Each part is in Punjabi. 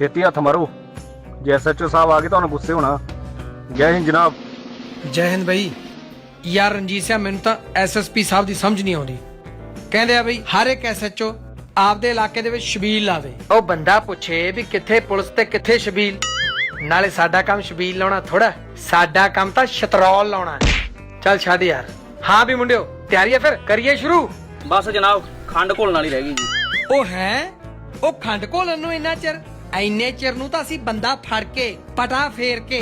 ਛੇਤੀ ਹੱਥ ਮਾਰੋ। ਜੇ ਐਸਐਚਓ ਸਾਹਿਬ ਆ ਗਏ ਤੁਹਾਨੂੰ ਗੁੱਸੇ ਹੋਣਾ। ਜੈ ਹਿੰਦ ਜਨਾਬ। ਜੈ ਹਿੰਦ ਬਈ। ਯਾਰ ਰਣਜੀਤ ਸਿੰਘ ਮੈਨੂੰ ਤਾਂ ਐਸਐਸਪੀ ਸਾਹਿਬ ਦੀ ਸਮਝ ਨਹੀਂ ਆਉਂਦੀ। ਕਹਿੰਦੇ ਆ ਬਈ ਹਰ ਇੱਕ ਐਸਐਚਓ ਆਪਦੇ ਇਲਾਕੇ ਦੇ ਵਿੱਚ ਸ਼ਬੀਲ ਲਾਵੇ। ਉਹ ਬੰਦਾ ਪੁੱਛੇ ਵੀ ਕਿੱਥੇ ਪੁਲਿਸ ਤੇ ਕਿੱਥੇ ਸ਼ਬੀਲ। ਨਾਲੇ ਸਾਡਾ ਕੰਮ ਸ਼ਬੀਲ ਲਾਉਣਾ ਥੋੜਾ ਸਾਡਾ ਕੰਮ ਤਾਂ ਸ਼ਤਰੌਲ ਲਾਉਣਾ ਚੱਲ ਛੱਡ ਯਾਰ। ਹਾਂ ਵੀ ਮੁੰਡਿਓ ਤਿਆਰੀ ਹੈ ਫਿਰ? ਕਰੀਏ ਸ਼ੁਰੂ। ਬਸ ਜਨਾਬ ਖੰਡ ਘੋਲਣ ਵਾਲੀ ਰਹਿ ਗਈ ਜੀ। ਉਹ ਹੈ? ਉਹ ਖੰਡ ਘੋਲਣ ਨੂੰ ਇੰਨਾ ਚਿਰ ਐਨੇ ਚਿਰ ਨੂੰ ਤਾਂ ਅਸੀਂ ਬੰਦਾ ਫੜ ਕੇ ਪਟਾ ਫੇਰ ਕੇ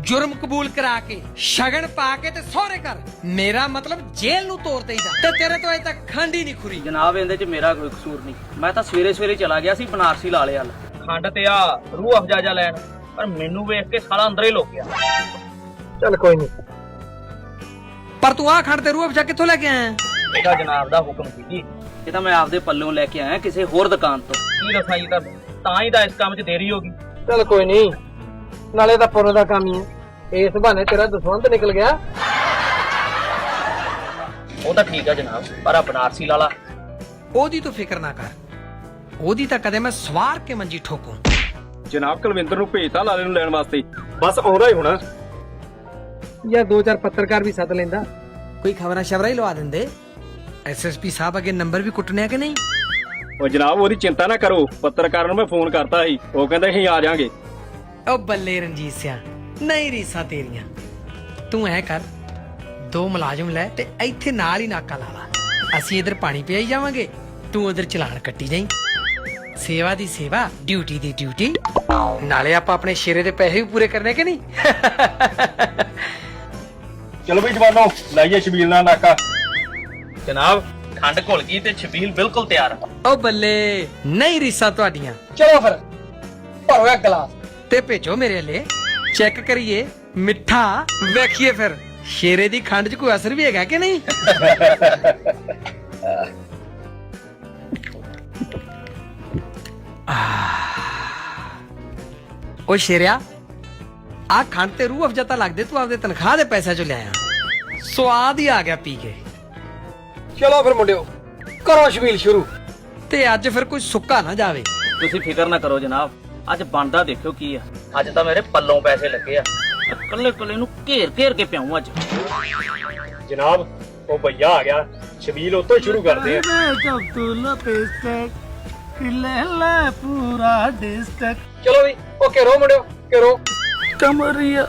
ਜੁਰਮ ਕਬੂਲ ਕਰਾ ਕੇ ਸ਼ਗਨ ਪਾ ਕੇ ਤੇ ਸਹੁਰੇ ਕਰ ਮੇਰਾ ਮਤਲਬ ਜੇਲ੍ਹ ਨੂੰ ਤੋਰ ਦੇਈਦਾ। ਤੇ ਤੇਰੇ ਤੋਂ ਅਜੇ ਤੱਕ ਖੰਡ ਹੀ ਨਹੀਂ ਖੁਰੀ। ਜਨਾਬ ਇਹਦੇ 'ਚ ਮੇਰਾ ਕੋਈ ਕਸੂਰ ਨਹੀਂ। ਮੈਂ ਤਾਂ ਸਵੇਰੇ ਸਵੇਰੇ ਚਲਾ ਗਿਆ ਸੀ ਬਨਾਰਸੀ ਲਾਲੇ ਵੱਲ। ਖੰਡ ਤੇ ਆ ਰੂਹ ਅਫਜਾ ਜਾ ਲੈਣ। ਪਰ ਮੈਨੂੰ ਵੇਖ ਕੇ ਸਾਲਾ ਅੰਦਰ ਹੀ ਲੁੱਕ ਗਿਆ। ਚੱਲ ਕੋਈ ਨਹੀਂ। ਪਰ ਤੂੰ ਆ ਖੰਡ ਤੇ ਰੂਹ ਅਫਜਾ ਕਿੱਥੋਂ ਲੈ ਕੇ ਆਇਆ? ਇਹਦਾ ਜਨਾਬ ਦਾ ਹੁਕਮ ਸੀ ਜੀ। ਇਹ ਤਾਂ ਮੈਂ ਆਪਦੇ ਪੱਲੋਂ ਲੈ ਕੇ ਆਇਆ ਕਿਸੇ ਹੋਰ ਦੁਕਾਨ ਤੋਂ। ਕੀ ਜੀ ਤੁਹਾਨੂੰ ਤਾਂ ਹੀ ਤਾਂ ਇਸ ਕੰਮ 'ਚ ਦੇਰੀ ਹੋ ਗਈ। ਚੱਲ ਕੋਈ ਨਹੀਂ। ਨਾਲੇ ਤਾਂ ਪੁੰਨ ਦਾ ਕੰਮ ਹੀ ਹੈ। ਇਸ ਬਹਾਨੇ ਤੇਰਾ ਦਸਵੰਤ ਨਿਕਲ ਗਿਆ। ਉਹ ਤਾਂ ਠੀਕ ਆ ਜਨਾਬ ਪਰ ਆ ਬਨਾਰਸੀ ਲਾਲਾ ਉਹਦੀ ਤੂੰ ਫਿਕਰ ਨਾ ਕਰ। ਉਹਦੀ ਤਾਂ ਕਦੇ ਮੈਂ ਸਵਾਰ ਕੇ ਮੰਜੀ ਠੋਕੂ। ਜਨਾਬ ਕੁਲਵਿੰਦਰ ਨੂੰ ਭੇਜਤਾ ਲਾਲੇ ਨੂੰ ਲੈਣ ਵਾਸਤੇ। ਬਸ ਆਉਂਦਾ ਹੀ ਹੋਣਾ। ਜਾਂ ਦੋ ਚਾਰ ਪੱਤਰਕਾਰ ਵੀ ਸੱਦ ਲੈਂਦਾ। ਕੋਈ ਖਬਰਾਂ ਸ਼ਬਰਾਂ ਹੀ ਲਵਾ ਦਿੰਦੇ। ਐਸਐਸਪੀ ਸਾਹਿਬ ਅਗੇ ਨੰਬਰ ਵੀ ਕੁੱਟਨੇ ਕਿ ਨਹੀਂ? ਉਹ ਜਨਾਬ ਉਹਦੀ ਚਿੰਤਾ ਨਾ ਕਰੋ। ਪੱਤਰਕਾਰਾਂ ਨੂੰ ਮੈਂ ਫੋਨ ਕਰਤਾ ਸੀ। ਉਹ ਕਹਿੰਦੇ ਅਸੀਂ ਆ ਜਾਾਂਗੇ। ਉਹ ਬੱਲੇ ਰਣਜੀਤ ਸਿਆ ਨਹੀਂ ਰੀਸਾਂ ਤੇਰੀਆਂ। ਤੂੰ ਐ ਕਰ ਦੋ ਮੁਲਾਜ਼ਮ ਲੈ ਤੇ ਇੱਥੇ ਨਾਲ ਹੀ ਨਾਕਾ ਲਾ ਲਾ। ਅਸੀਂ ਇਧਰ ਪਾਣੀ ਪਿਆਈ ਜਾਵਾਂਗੇ ਤੂੰ ਉਧਰ ਚਲਾਨ ਕੱਟੀ ਜਾਈਂ। ਸੇਵਾ ਦੀ ਸੇਵਾ ਡਿਊਟੀ ਦੀ ਡਿਊਟੀ। ਨਾਲੇ ਆਪਾਂ ਆਪਣੇ ਸ਼ੇਰੇ ਦੇ ਪੈਸੇ ਵੀ ਪੂਰੇ ਕਰਨੇ ਕਿ ਨਹੀਂ? ਚਲੋ ਵੀ ਜਵਾਨੋ ਲਾਈਏ ਸ਼ਬੀਲ ਨਾਲ ਨਾਕਾ। ਜਨਾਬ ਖੰਡ ਘੁਲ ਗਈ ਤੇ ਛਬੀਲ ਬਿਲਕੁਲ ਤਿਆਰ ਆ। ਉਹ ਬੱਲੇ ਨਹੀਂ ਰੀਸਾਂ ਤੁਹਾਡੀਆਂ। ਚਲੋ ਫਿਰ ਭਰੋ ਇੱਕ ਗਲਾਸ। ਤੇ ਭੇਜੋ ਮੇਰੇ ਲਈ ਚੈੱਕ ਕਰੀਏ ਮਿੱਠਾ। ਵੇਖੀਏ ਫਿਰ ਸ਼ੇਰੇ ਦੀ ਖੰਡ 'ਚ ਕੋਈ ਅਸਰ ਵੀ ਹੈਗਾ ਕਿ ਨਹੀਂ। ਓ ਸ਼ੇਰਿਆ ਆ ਖੰਡ ਤੇ ਰੂਹ ਅਫਜਾ ਤਾਂ ਲੱਗਦੇ ਤੂੰ ਆਪਦੇ ਤਨਖਾਹ ਦੇ ਪੈਸਿਆਂ 'ਚੋਂ ਲਿਆਇਆ ਸਵਾਦ ਹੀ ਆ ਗਿਆ ਪੀ ਕੇ। ਚਲੋ ਫਿਰ ਮੁੰਡਿਓ ਕਰੋ ਸ਼ਬੀਲ ਸ਼ੁਰੂ। ਤੇ ਅੱਜ ਫਿਰ ਕੋਈ ਸੁੱਕਾ ਨਾ ਜਾਵੇ। ਤੁਸੀਂ ਫਿਕਰ ਨਾ ਕਰੋ ਜਨਾਬ। ਅੱਜ ਬਣਦਾ ਦੇਖਿਓ ਕੀ ਆ। ਅੱਜ ਤਾਂ ਮੇਰੇ ਪੱਲੋਂ ਪੈਸੇ ਲੱਗੇ ਆ। ਕੱਲੇ ਕੱਲੇ ਨੂੰ ਘੇਰ ਘੇਰ ਕੇ ਪਿਆਉਂ ਅੱਜ। ਜਨਾਬ ਉਹ ਭਈਆ ਆ ਗਿਆ। ਸ਼ਬੀਲ ਉਤੋਂ ਸ਼ੁਰੂ ਕਰਦੇ ਆ। ਅਬਦੁੱਲਾ ਪੇਸਟਕ ਲੈ ਲੈ ਪੂਰਾ ਡਿਸਟਕ। ਚਲੋ ਵੀ ਓਕੇ ਰੋ ਮੁੰਡਿਓ ਕਰੋ ਕਮਰੀਆ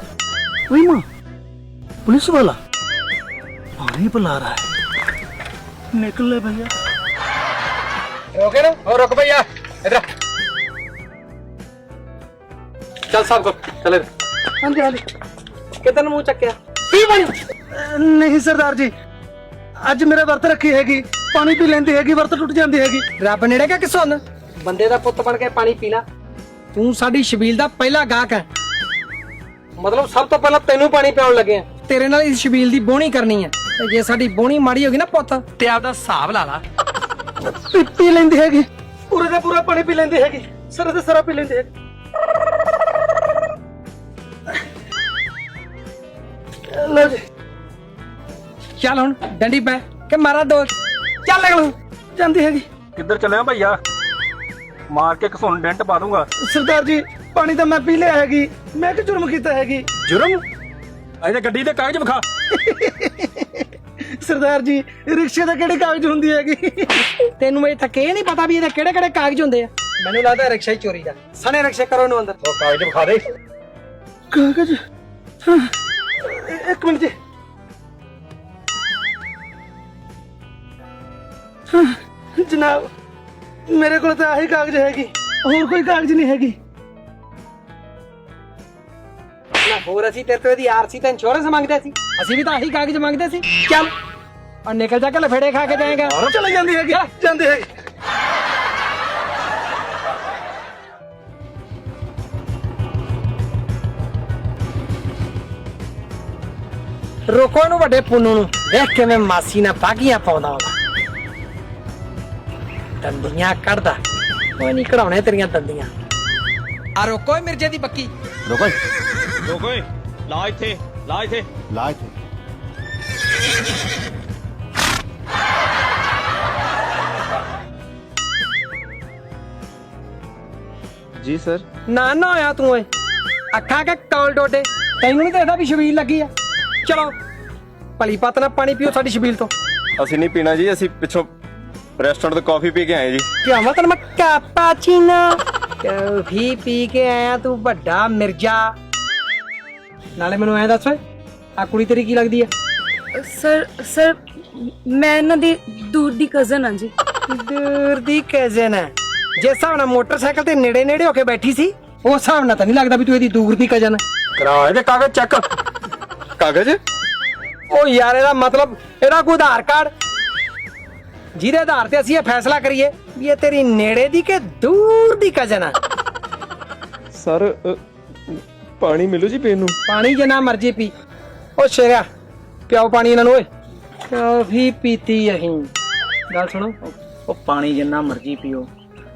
ਵੀ ਮਾਂ ਪੁਲਿਸ ਵਾਲਾ। ਪਾਣੀ ਪਿਲਾ ਰਹਾ ਹੈ। ਨਿਕਲੇ ਭਈਆ। ਓਕੇ ਨਾ? ਹੋਰ ਰੁਕ ਭਈਆ ਇਧਰ ਚੱਲ ਸਭ ਕੋ ਚੱਲ ਹਾਂਜੀ ਹਾਂਜੀ। ਕਿਦਾਂ ਮੂੰਹ ਚੱਕਿਆ? ਪੀ ਪਾਣੀ। ਨਹੀਂ ਸਰਦਾਰ ਜੀ ਅੱਜ ਮੇਰੇ ਵਰਤ ਰੱਖੀ ਹੈਗੀ ਪਾਣੀ ਪੀ ਲੈਂਦੀ ਹੈਗੀ ਵਰਤ ਟੁੱਟ ਜਾਂਦੀ ਹੈਗੀ। ਰੱਬ ਨੇੜੇ ਕਿਆ ਕਿਸੋਂ ਬੰਦੇ ਦਾ ਪੁੱਤ ਬਣ ਕੇ ਪਾਣੀ ਪੀ ਲਾ। ਤੂੰ ਸਾਡੀ ਸ਼ਬੀਲ ਦਾ ਪਹਿਲਾ ਗਾਹਕ ਹੈ। ਮਤਲਬ ਸਭ ਤੋਂ ਪਹਿਲਾਂ ਤੈਨੂੰ ਪਾਣੀ ਪਿਆਉਣ ਲੱਗੇ ਆ। ਤੇਰੇ ਨਾਲ ਇਸ ਸ਼ਬੀਲ ਦੀ ਬੋਣੀ ਕਰਨੀ ਹੈ। ਤੇ ਜੇ ਸਾਡੀ ਬੋਣੀ ਮਾੜੀ ਹੋ ਗਈ ਨਾ ਪੁੱਤ ਤੇ ਆਪਦਾ ਹਿਸਾਬ ਲਾ ਲਾ। ਪੀ ਪੀ ਲੈਂਦੀ ਹੈਗੀ। ਪੂਰੇ ਦਾ ਪੂਰਾ ਪਾਣੀ ਪੀ ਲੈਂਦੀ ਹੈਗੀ। ਸਰ ਤੇ ਸਾਰਾ ਪੀ ਲੈਂਦੀ ਹੈਗੀ। ਜੀ। ਚੱਲ ਹੁਣ ਡੰਡੀ ਪੈ ਕਿ ਮਾਰਾ ਦੋ ਚੱਲ ਲਗਲੂ ਜਾਂਦੀ ਹੈਗੀ। ਕਿੱਧਰ ਚੱਲਿਆ ਭਈਆ? ਮਾਰ ਕੇ ਘਸੁਣ ਡੈਂਟ ਪਾ ਦੂੰਗਾ। ਸਰਦਾਰ ਜੀ ਪਾਣੀ ਤਾਂ ਮੈਂ ਪੀ ਲਿਆ ਹੈਗੀ। ਮੈਂ ਕਿ ਜੁਰਮ ਕੀਤਾ ਹੈਗੀ? ਜੁਰਮ? ਅਜੇ ਗੱਡੀ ਦੇ ਕਾਗਜ਼ ਵਿਖਾ। ਸਰਦਾਰ ਜੀ ਰਿਕਸ਼ੇ ਦਾ ਕਿਹੜੇ ਕਾਗਜ਼ ਹੁੰਦੀ ਹੈਗੀ? ਤੈਨੂੰ ਇਹ ਤੱਕ ਇਹ ਨਹੀਂ ਪਤਾ ਵੀ ਇਹਦੇ ਕਿਹੜੇ ਕਿਹੜੇ ਕਾਗਜ਼ ਹੁੰਦੇ ਆ। ਮੈਨੂੰ ਲੱਗਦਾ ਰਿਕਸ਼ਾ ਹੀ ਚੋਰੀ ਦਾ। ਸਣੇ ਰਿਕਸ਼ੇ ਕਰੋ ਇਹਨੂੰ ਅੰਦਰ। ਉਹ ਕਾਗਜ਼ ਵਿਖਾ ਦੇ। ਕਾਗਜ਼? ਹਾਂ, ਇ- ਇੱਕ ਮਿੰਟ ਜੀ। ਹਾਂ, ਜਨਾਬ ਮੇਰੇ ਕੋਲ ਤਾਂ ਆਹੀ ਕਾਗਜ਼ ਹੈਗੀ। ਹੋਰ ਕੋਈ ਕਾਗਜ਼ ਨਹੀਂ ਹੈਗੀ। ਨਾ ਹੋਰ ਅਸੀਂ ਤੇਰੇ ਤੋਂ ਇਹਦੀ ਆਰਸੀ ਤੇ ਇੰਸ਼ੋਰੈਂਸ ਮੰਗਦੇ ਸੀ। ਅਸੀਂ ਵੀ ਤਾਂ ਆਹੀ ਕਾਗਜ਼ ਮੰਗਦੇ ਸੀ। ਚੱਲ ਔਰ ਨਿਕਲ ਜਾ ਕੇ ਲਫੇੜੇ ਖਾ ਕੇ ਜਾਏਗਾ। ਚਲੇ ਜਾਂਦੀ ਹੈਗੀ ਜਾਂਦੀ ਹੈਗੀ। ਰੋਕੋ ਇਹਨੂੰ ਵੱਡੇ ਪੁੰਨੂ ਨੂੰ। ਦੇਖ ਕਿਵੇਂ ਮਾਸੀ ਨਾਲ ਪਾਗੀਆਂ ਪਾਉਂਦਾ ਉਹਦਾ। ਦੰਦੀਆਂ ਕੱਢਦਾ। ਕੋਈ ਨਹੀਂ ਕਢਾਉਣੇ ਤੇਰੀਆਂ ਦੰਦੀਆਂ। ਆ ਰੋਕੋ ਇਹ ਮਿਰਜੇ ਦੀ ਬੱਕੀ। ਰੁਕੋ ਓਏ ਲਾ ਇੱਥੇ ਲਾ ਇੱਥੇ। ਲਾ ਇੱਥੇ। ਜੀ ਸਰ। ਨਾ ਨਾ ਹੋਇਆ ਤੂੰ ਓਏ। ਅੱਖਾਂ ਕੇ ਕੌਲ ਡੋਡੇ। ਤੈਨੂੰ ਨਹੀਂ ਦੇਖਦਾ ਵੀ ਸ਼ਬੀਲ ਲੱਗੀ ਆ। ਚਲੋ ਭਲੀ ਪਤ ਨਾਲ ਪਾਣੀ ਪੀਓ ਸਾਡੀ ਸ਼ਬੀਲ ਤੋਂ। ਅਸੀਂ ਨਹੀਂ ਪੀਣਾ ਜੀ ਅਸੀਂ ਪਿੱਛੋਂ ਰੈਸਟੋਰੈਂਟ ਤੋਂ ਕਾਫੀ ਪੀ ਕੇ ਆਏ ਜੀ। ਕਿਉਂ ਤੈਨੂੰ ਮੈਂ ਕਾਪਾਚੀਨੋ ਕਾਫੀ ਪੀ ਕੇ ਆਇਆ ਤੂੰ ਵੱਡਾ ਮਿਰਜ਼ਾ। ਨਾਲੇ ਮੈਨੂੰ ਐਂ ਦੱਸ ਓਏ ਆ ਕੁੜੀ ਤੇਰੀ ਕੀ ਲੱਗਦੀ ਆ? ਸਰ ਸਰ ਮੈਂ ਇਹਨਾਂ ਦੀ ਦੂਰ ਦੀ ਕਜ਼ਨ ਹਾਂ ਜੀ। ਦੂਰ ਦੀ ਕਜ਼ਨ ਹੈ ਜੇ ਹਿਸਾਬ ਨਾਲ ਮੋਟਰਸਾਈਕਲ ਤੇ ਨੇੜੇ ਨੇੜੇ ਹੋ ਕੇ ਬੈਠੀ ਸੀ ਉਸ ਹਿਸਾਬ ਨਾਲ ਤਾਂ ਨਹੀਂ ਲੱਗਦਾ ਵੀ ਤੂੰ ਇਹਦੀ ਦੂਰ ਦੀ ਕਜ਼ਨ। ਕਰਾ ਇਹਦੇ ਕਾਗਜ਼ ਚੈੱਕ। ਕਾਗਜ਼? ਉਹ ਯਾਰ ਇਹਦਾ ਮਤਲਬ ਇਹਦਾ ਕੋਈ ਆਧਾਰ ਕਾਰਡ? ਜਿਹਦੇ ਆਧਾਰ ਤੇ ਅਸੀਂ ਇਹ ਫੈਸਲਾ ਕਰੀਏ ਵੀ ਇਹ ਤੇਰੀ ਨੇੜੇ ਦੀ ਕਿ ਦੂਰ ਦੀ ਕਜ਼ਨ ਆ। ਸਰ ਪਾਣੀ ਮਿਲੂ ਜੀ ਪੀਣ ਨੂੰ? ਪਾਣੀ ਜਿੰਨਾ ਮਰਜ਼ੀ ਪੀ। ਉਹ ਸ਼ੇਰਾ ਪਿਆਓ ਪਾਣੀ ਇਹਨਾਂ ਨੂੰ ਓਏ। ਕਾਫੀ ਪੀਤੀ ਅਹੀਂ ਗੱਲ ਸੁਣੋ। ਉਹ ਪਾਣੀ ਜਿੰਨਾ ਮਰਜ਼ੀ ਪੀਓ।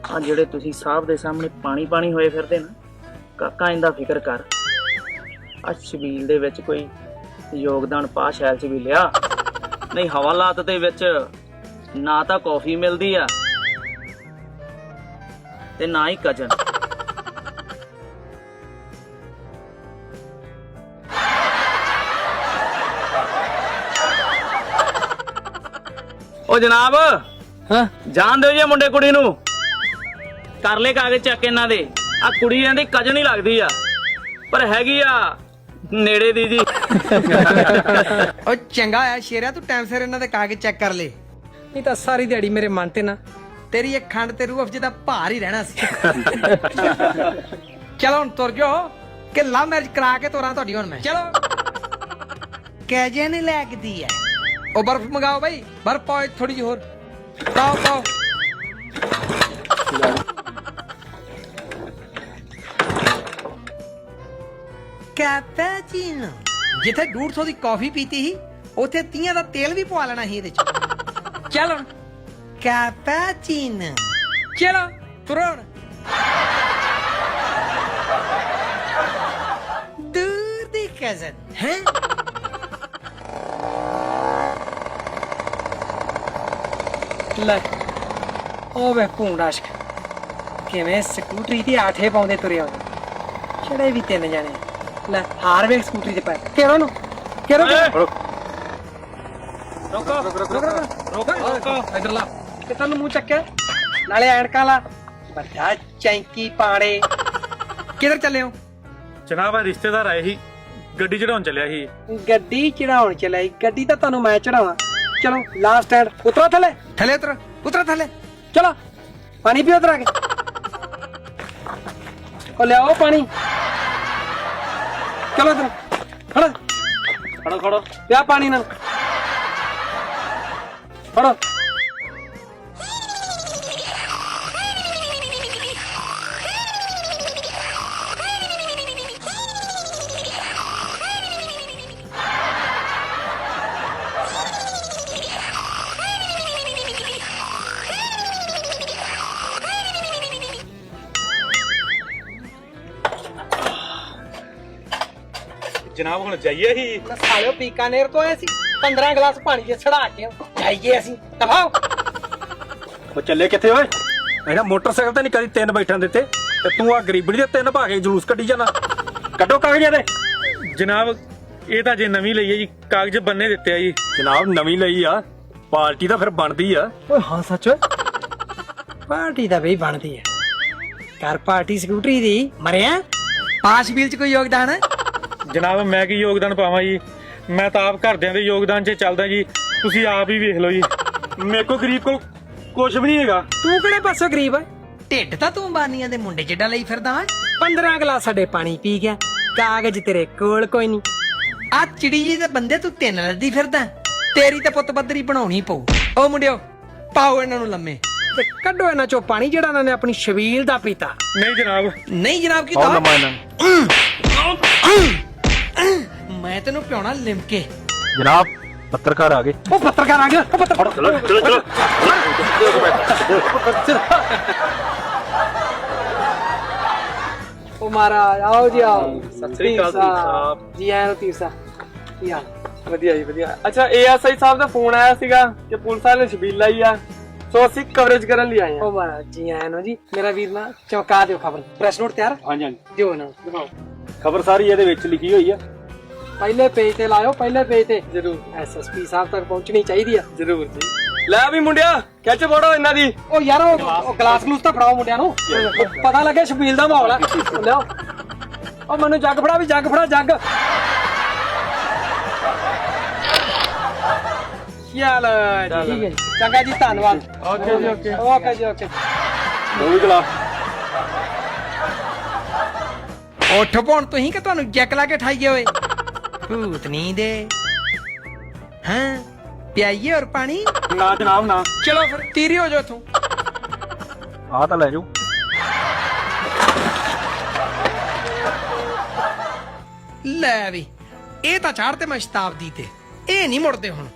ਆ ਜਿਹੜੇ ਤੁਸੀਂ ਸਾਹਿਬ ਦੇ ਸਾਹਮਣੇ ਪਾਣੀ ਪਾਣੀ ਹੋਏ ਫਿਰਦੇ ਨਾ ਕਾਕਾ ਇਹਦਾ ਫਿਕਰ ਕਰ। ਆ ਛਬੀਲ ਦੇ ਵਿੱਚ ਕੋਈ ਯੋਗਦਾਨ ਪਾ ਸ਼ੈਲ ਚ ਵੀ ਲਿਆ ਨਹੀਂ ਹਵਾਲਾਤ ਦੇ ਵਿੱਚ ਨਾ ਤਾਂ ਕੌਫੀ ਮਿਲਦੀ ਆ ਤੇ ਨਾ ਹੀ ਕਜਨ। ਉਹ ਜਨਾਬ ਹਾਂ? ਜਾਣ ਦਿਓ ਜੀ ਮੁੰਡੇ ਕੁੜੀ ਨੂੰ। ਕਰ ਲੈ ਕਾਗਜ਼ ਚੱਕ ਇਹਨਾਂ ਦੇ। ਆ ਕੁੜੀ ਇਹਨਾਂ ਦੀ ਕਜਨ ਹੀ ਲੱਗਦੀ ਆ। ਪਰ ਹੈਗੀ ਆ ਨੇੜੇ ਦੀ ਜੀ ਉਹ ਚੰਗਾ ਆ ਸ਼ੇਰਾ ਤੂੰ ਟਾਈਮ ਸਿਰ ਇਹਨਾਂ ਦੇ ਕਾਗਜ਼ ਚੈੱਕ ਕਰ ਲੈ। ਨਹੀਂ ਤਾਂ ਸਾਰੀ ਦਿਹਾੜੀ ਮੇਰੇ ਮਨ ਤੇ ਨਾ। ਤੇਰੀ ਇਹ ਖੰਡ ਤੇ ਰੂਹ ਅਫਜੇ ਦਾ ਭਾਰ ਹੀ ਰਹਿਣਾ ਸੀ। ਚਲੋ ਹੁਣ ਤੁਰ ਜਾਓ। ਕਿ ਲਵ ਮੈਰਿਜ ਕਰਾ ਕੇ ਤੋਰਾਂ ਤੁਹਾਡੀ ਹੁਣ ਮੈਂ। ਚਲੋ। ਕਹਿਜੇ ਨਹੀਂ ਲੱਗਦੀ ਐ ਉਹ ਬਰਫ ਮੰਗਾਓ ਬਾਈ। ਬਰਫ ਪਾਓ ਥੋੜੀ ਜਿਹੀ ਹੋਰ। ਪਾਓ ਪਾਓ। ਕੈਪੈਚੀਨੋ। ਜਿੱਥੇ 150 ਦੀ ਕਾਫੀ ਪੀਤੀ ਸੀ ਉੱਥੇ 30 ਦਾ ਤੇਲ ਵੀ ਪਵਾ ਲੈਣਾ ਸੀ ਇਹਦੇ ਚ। ਚਲੋ ਕੈਪੈਚੀਨੋ। ਚਲੋ। ਤੁਰੋ ਹੁਣ। ਦੂਰ ਦੀ ਕਜ਼ਨ ਹੈ? ਲੈ ਉਹ ਵੇ ਭੂੰਡਾਸ਼ਕ ਕਿਵੇਂ ਸਕੂਟਰੀ ਤੇ ਆਠੇ ਪਾਉਂਦੇ ਤੁਰੇ ਆਉਂਦੇ। ਚੜੇ ਵੀ ਤਿੰਨ ਜਾਣੇ। ਲੈ ਹਾਰ ਵੇਖ ਸਕੂਟਰੀ ਤੇ ਪੈ ਕਿਹੜਾ ਨੂੰ ਕਿਹੜਾ ਰੋਕੋ। ਰੋਕੋ ਰੋਕੋ। ਇਧਰ ਲਾ। ਕਿ ਤੁਹਾਨੂੰ ਮੂੰਹ ਚੱਕਿਆ। ਨਾਲੇ ਐਨਕਾਂ ਲਾ। ਵੱਡਾ ਚੈਂਕੀ ਪਾੜੇ। ਕਿੱਧਰ ਚੱਲੇ ਹੋ? ਜਨਾਬ ਆ ਰਿਸ਼ਤੇਦਾਰ ਆਏ ਸੀ। ਗੱਡੀ ਚੜਾਉਣ ਚੱਲਿਆ ਸੀ। ਗੱਡੀ ਚੜਾਉਣ ਚਲਾਈ ਗੱਡੀ ਤਾਂ ਤੁਹਾਨੂੰ ਮੈਂ ਚੜਾਵਾਂ। ਚਲੋ ਲਾਸਟ ਸਟੈਂਡ ਉਤਰੋ ਥੱਲੇ। ਥੱਲੇ ਉਤਰ। ਉਤਰ ਥੱਲੇ। ਚਲੋ। ਪਾਣੀ ਪੀਓ ਉਤਰ ਕੇ। ਉਹ ਲਿਆਓ ਪਾਣੀ। ਚਲੋ ਇਧਰ ਖੜਾ। ਖੜੋ ਖੜੋ। ਪਿਆ ਪਾਣੀ ਨਾਲ। ਫੜੋ ਜਨਾਬ ਹੁਣ ਜਾਈਏ ਹੀ ਮੈਂ ਸਾਲਿਓ ਬੀਕਾਨੇਰ ਤੋਂ ਆਏ ਸੀ 15 ਗਲਾਸ ਪਾਣੀ ਦੇ ਛੜਾ ਕੇ ਜਾਈਏ ਅਸੀਂ ਦਫਾਓ। ਉਹ ਚੱਲੇ ਕਿੱਥੇ ਓਏ? ਇਹਨਾਂ ਮੋਟਰਸਾਈਕਲ ਤੇ ਨਹੀਂ ਕਦੀ ਤਿੰਨ ਬੈਠਣ ਦਿੱਤੇ ਤੇ ਤੂੰ ਆ ਗਰੀਬਣੀ ਦੇ ਤਿੰਨ ਕੇ ਜਲੂਸ ਕੱਢੀ ਜਾਣਾ। ਕੱਢੋ ਕਾਗਜ਼ਾਂ ਦੇ। ਜਨਾਬ ਇਹ ਤਾਂ ਜੇ ਨਵੀਂ ਲਈ ਹੈ ਜੀ ਕਾਗਜ਼ ਬੰਨੇ ਦਿੱਤੇ ਆ ਜੀ। ਜਨਾਬ ਨਵੀਂ ਲਈ ਆ ਪਾਰਟੀ ਤਾਂ ਫਿਰ ਬਣਦੀ ਆ। ਓਏ ਹਾਂ ਸੱਚ ਓਏ। ਪਾਰਟੀ ਤਾਂ ਬਈ ਬਣਦੀ ਹੈ ਘਰ ਪਾਰਟੀ ਸਕੂਟਰੀ ਦੀ ਮਰਿਆ? ਪਾਸ ਬਿਲ ਚ ਕੋਈ ਯੋਗਦਾਨ? ਹੈ ਜਨਾਬ ਮੈਂ ਕੀ ਯੋਗਦਾਨ ਪਾਵਾਂ ਜੀ? ਮੈਂ ਤਾਂ ਆਪ ਘਰਦਿਆਂ ਦੇ ਯੋਗਦਾਨ 'ਚ ਚੱਲਦਾ ਜੀ। ਤੁਸੀਂ ਆਪ ਹੀ ਵੇਖ ਲਓ ਜੀ। ਮੇਰੇ ਕੋ ਗਰੀਬ ਕੋਲ ਕੁਝ ਵੀ ਨਹੀਂ ਹੈਗਾ। ਤੂੰ ਕਿਹੜੇ ਪਾਸੋਂ ਗਰੀਬ ਹੈ ਢਿੱਡ ਤਾਂ ਤੂੰ ਬਾਨੀਆਂ ਦੇ ਮੁੰਡੇ ਜਿੱਡਾ ਲਈ ਫਿਰਦਾ ਹੈ। 15 ਗਲਾਸ ਸਾਡੇ ਪਾਣੀ ਪੀ ਗਿਆ। ਕਾਗਜ਼ ਤੇਰੇ ਕੋਲ ਕੋਈ ਨਹੀਂ। ਆ ਚਿੜੀ ਜੀ ਦੇ ਬੰਦੇ ਤੂੰ ਤਿੰਨ ਲੱਦੀ ਫਿਰਦਾ ਤੇਰੀ ਤਾਂ ਪੁੱਤ ਬੱਦਰੀ ਬਣਾਉਣੀ ਪਊ। ਓ ਮੁੰਡਿਓ ਪਾਓ ਇਹਨਾਂ ਨੂੰ ਲੰਮੇ। ਤੇ ਕੱਢੋ ਇਹਨਾਂ ਚੋਂ ਪਾਣੀ ਜਿਹੜਾ ਇਹਨਾਂ ਨੇ ਆਪਣੀ ਸ਼ਬੀਲ ਦਾ ਪੀਤਾ। ਨਹੀਂ ਜਨਾਬ। ਨਹੀਂ ਜਨਾਬ ਕੀ ਤਾਂ? ਮੈਂ ਤੈਨੂੰ ਪਿਉਣਾ ਲਿਮਕੇ। ਜਨਾਬ ਪੱਤਰਕਾਰ ਆ ਗਏ। ਉਹ ਪੱਤਰਕਾਰ ਆ ਗਿਆ ਉਹ ਪੱਤਰਕਾਰ ਚਲੋ ਚਲੋ ਚਲੋ। ਉਹ ਮਹਾਰਾਜ ਆਓ ਜੀ ਆਓ। ਸਤਿ ਸ੍ਰੀ ਅਕਾਲ ਜੀ ਸਾਹਿਬ। ਜੀ ਆਇਆਂ ਤੀਰ ਸਾਹਿਬ। ਕੀ ਹਾਲ? ਵਧੀਆ ਜੀ ਵਧੀਆ। ਅੱਛਾ ਏਐਸਆਈ ਸਾਹਿਬ ਦਾ ਫੋਨ ਆਇਆ ਸੀਗਾ ਕਿ ਪੁਲਿਸ ਵਾਲੇ ਨੇ ਛਬੀਲ ਲਾਈ ਆ। ਸੋ ਅਸੀਂ ਕਵਰੇਜ ਕਰਨ ਲਈ ਆਏ ਹਾਂ ਉਹ ਮਹਾਰਾਜ ਜੀ ਆਇਆਂ ਨੂੰ ਜੀ। ਮੇਰਾ ਵੀਰ ਨਾ ਚਮਕਾ ਦਿਓ ਖਬਰ। ਪ੍ਰੈਸ ਨੋਟ ਤਿਆਰ? ਹਾਂਜੀ ਹਾਂਜੀ। ਦਿਓ ਨਾ। ਦਿਖਾਓ। ਖਬਰ ਸਾਰੀ ਇਹਦੇ ਵਿੱਚ ਲਿਖੀ ਹੋਈ ਆ। ਪਹਿਲੇ ਪੇਜ ਤੇ ਲਾਇਓ ਪਹਿਲੇ ਪੇਜ ਤੇ। ਜਰੂਰ। ਐਸਐਸਪੀ ਸਾਹਿਬ ਤੱਕ ਪਹੁੰਚਣੀ ਚਾਹੀਦੀ ਆ। ਜਰੂਰ ਜੀ। ਲੈ ਵੀ ਮੁੰਡਿਆ ਖਿੱਚ ਫੋੜੋ ਇਹਨਾਂ ਦੀ। ਉਹ ਯਾਰ ਉਹ ਉਹ ਗਲਾਸ ਗਲੂਸ ਤਾਂ ਫੜਾਓ ਮੁੰਡਿਆਂ ਨੂੰ। ਪਤਾ ਲੱਗੇ ਸ਼ਬੀਲ ਦਾ ਮਾਹੌਲ ਆ। ਲਿਆਓ। ਉਹ ਮੈਨੂੰ ਜੱਗ ਫੜਾ ਵੀ ਜੱਗ ਫੜਾ ਜੱਗ। ਚੱਲ ਜੀ ਠੀਕ ਹੈ ਜੀ। ਚੰਗਾ ਜੀ ਧੰਨਵਾਦ। ਓਕੇ ਜੀ ਓਕੇ। ਓਕੇ ਜੀ ਓਕੇ। ਉਹ ਵੀ ਗਲਾ ਉੱਠ ਪੌਣ ਤੁਸੀਂ ਕਿ ਤੁਹਾਨੂੰ ਜੈਕ ਲਾ ਕੇ ਠਾਈਏ ਓਏ ਭੂਤਨੀ ਦੇ। ਹਾਂ? ਪਿਆਈਏ ਔਰ ਪਾਣੀ? ਨਾ ਜਨਾਬ ਨਾ। ਚਲੋ ਫਿਰ ਤੀਰੀ ਹੋ ਜਾਓ ਇਥੋਂ। ਆ ਤਾਂ ਲੈ ਜਾਓ। ਲੈ ਵੀ ਇਹ ਤਾਂ ਚਾੜ ਤੇ ਮੈਂ ਸ਼ਤਾਬਦੀ ਤੇ। ਇਹ ਨਹੀਂ ਮੁੜਦੇ ਹੁਣ।